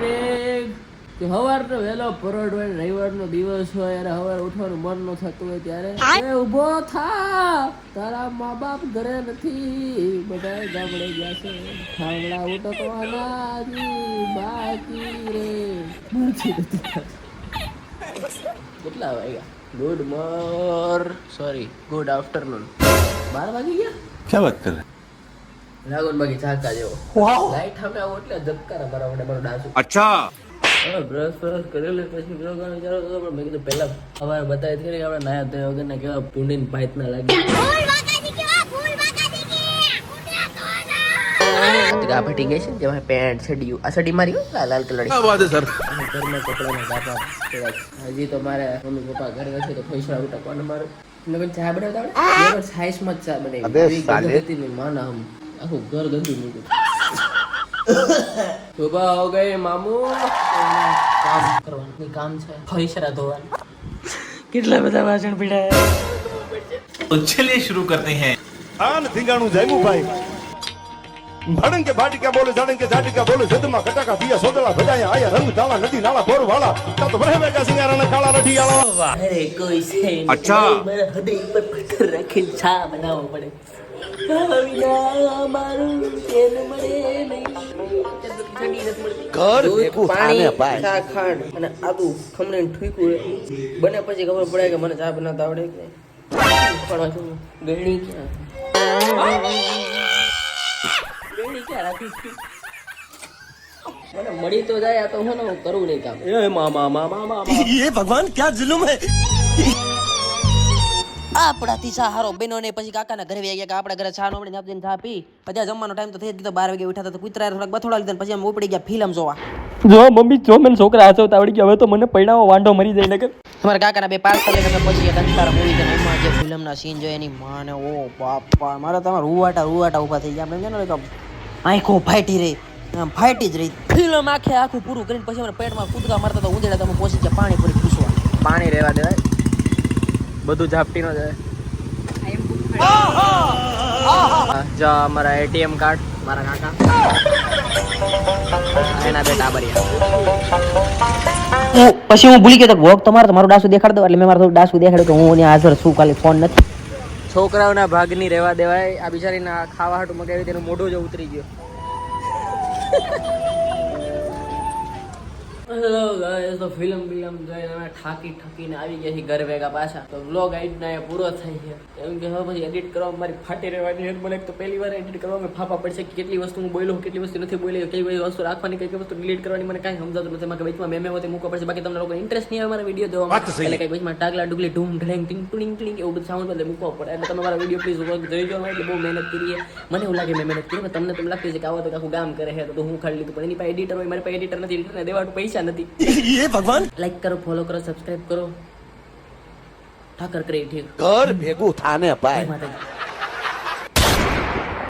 વેગ કે સવારનો વહેલો પરોઢ હોય રવિવારનો દિવસ હોય અને સવાર ઉઠવાનું મન ન થતું હોય ત્યારે ઊભો થા. તારા મા બાપ ઘરે નથી. બધા ગામડે ગયા છે. ખાવડા ઉટકવાના બાકી રે. મરજી નથી કેટલા વાગ્યા? Good morning sorry good afternoon. બાર વાગી ગયા? ક્યાં વાત કરે? લાગોન બાકી ઝાકા જેવો લાઈટ હમે આવો એટલે ધબકારા બરાબર મારો ડાસુ. અચ્છા. બ્રશ બ્રશ કરેલે પછી બ્રશ કરવાનો વિચારો તો પણ કીધું પહેલા અમારે બતાવી કે આપણે નાયા તો વગર ના કેવા પૂંડીને પાઇત ના લાગી. ફટી ગઈ છે જેમાં પેન્ટ સડીયું. આ છડી મારી આ લાલ કલર વાત સર. ઘરમાં કપડાના બાપા હજી તો મારે મમ્મી પપ્પા ઘરે હશે તો પૈસા ઉટા કોણ મારું? લગન ચા બનાવતા આવડે? સાઈઝમાં જ ચા બનાવી. અબે સાલે. ની માના હમ. આખું ઘર ગંદુ મૂક્યું શોભા હો ગઈ મામુ. કામ કરવાનું. કામ છે. ફૈસરા ધોવાનું. કેટલા બધા વાસણ પીડાયા. તો ચલે શરૂ કરતે હૈ. આન ધીંગાણું જામુ ભાઈ. ભડંગ કે ભાટિકા બોલે જાડંગ કે જાટિકા બોલે જદમાં કટાકા દિયા સોદળા ભજાયા આયા રંગ ધાવા નદી નાળા બોર વાળા. તા તો બરહે બેટા સિંગારાના કાળા રઠી આળા અરે કોઈ છે અચ્છા. મારા હૃદય પર પથ્થર રાખીને છા બનાવવો પડે. બને પછી ખબર પડે કે મને ચા બનાવતા આવડે કે પણ મળી તો જાય આ તો હું ને હું કરું નહીં કામ. એ મામા મામા ભગવાન ક્યાં જુલુમ હે? આપણાથી સહારો. હારો બેનો ને પછી કાકાના ઘરે આવી ગયા કે આપણા ઘરે ચા નો મળીને આપીને ચા પી. પછી જમવાનો ટાઈમ તો થઈ ગયો. બાર વાગે ઉઠ્યા તો કુતરા થોડાક બથોડા લીધા પછી અમે ઉપડી ગયા ફિલ્મ જોવા. જો મમ્મી જો મને છોકરા હસવતા આવડી ગયા હવે તો મને પૈણાવો વાંઢો મરી જાય નગર તમારા કાકાના બે પાર્સલ લઈને અમે પછી દંતારા મૂવી જોઈને એમાં જે ફિલ્મના સીન જોઈએ એની માને ઓ બાપા મારા તમારા રૂવાટા રૂવાટા ઊભા થઈ ગયા. આપણે જાણો કે આંખો ફાટી રહી આમ ફાટી જ રહી. ફિલ્મ આખે આખું પૂરું કરીને પછી અમારા પેટમાં કૂદકા મારતા તો ઉંદેડા તમે પહોંચી ગયા પાણી પૂરી પૂછવા. પાણી રહેવા દેવાય. બધું ઝાપટી ન જાય જો મારા એટીએમ કાર્ડ મારા કાકા. એના બે ટાબરિયા. હું પછી હું ભૂલી ગયો તો વોક તમારે તમારું ડાસુ દેખાડ દો એટલે મેં મારું ડાસુ દેખાડ્યું કે હું ત્યાં હાજર છું ખાલી ફોન નથી. છોકરાઓના ભાગની રહેવા દેવાય આ બિચારીના ખાવા હાટું મગાવી તેનું મોઢું જ ઉતરી ગયો. હેલો ગાઈસ તો ફિલ્મ બિલમ જોઈને અમે ઠાકી ઠકીને આવી ગયા છીએ ઘર ભેગા પાછા. તો વ્લોગ આઈટના એ પૂરો થઈ ગયો. એમ કે હવે પછી એડિટ કરવામાં મારી ફાટી રહેવાની છે મને એક તો પહેલી વાર એડિટ કરવામાં ફાફા પડશે કે કેટલી વસ્તુ હું બોલ્યો કેટલી વસ્તુ નથી બોલ્યો કઈ બધી વસ્તુ રાખવાની કઈ કઈ વસ્તુ ડિલીટ કરવાની મને કાંઈ સમજાતું નથી. એમાં કે વચમાં મેમે હોતે મૂકવા પડશે. બાકી તમને લોકો ઇન્ટરેસ્ટ નહીં આવે મારા વીડિયો જોવામાં. એટલે કઈ વચમાં ટાગલા ડુગલી ઢૂમ ઢળેંગ ટીંગ ટુડિંગ ટીંગ એવું બધું સાઉન્ડ બદલે મૂકવા પડે. એટલે તમે મારા વીડિયો પ્લીઝ જોઈ જો એટલે બહુ મહેનત કરીએ મને એવું લાગે મેં મહેનત કરી પણ તમને તેમ લાગતું છે કે આવો તો આખું ગામ કરે છે તો હું ખાલી લીધું. પણ એની પાસે એડિટર હોય મારી પાસે એડિટર નથી. એડિટરને દેવા હાટુ દેતા નથી. એ ભગવાન? લાઈક કરો ફોલો કરો સબસ્ક્રાઇબ કરો. ઠાકર ક્રિએટિવ ઘર ભેગું થાને ભાઈ.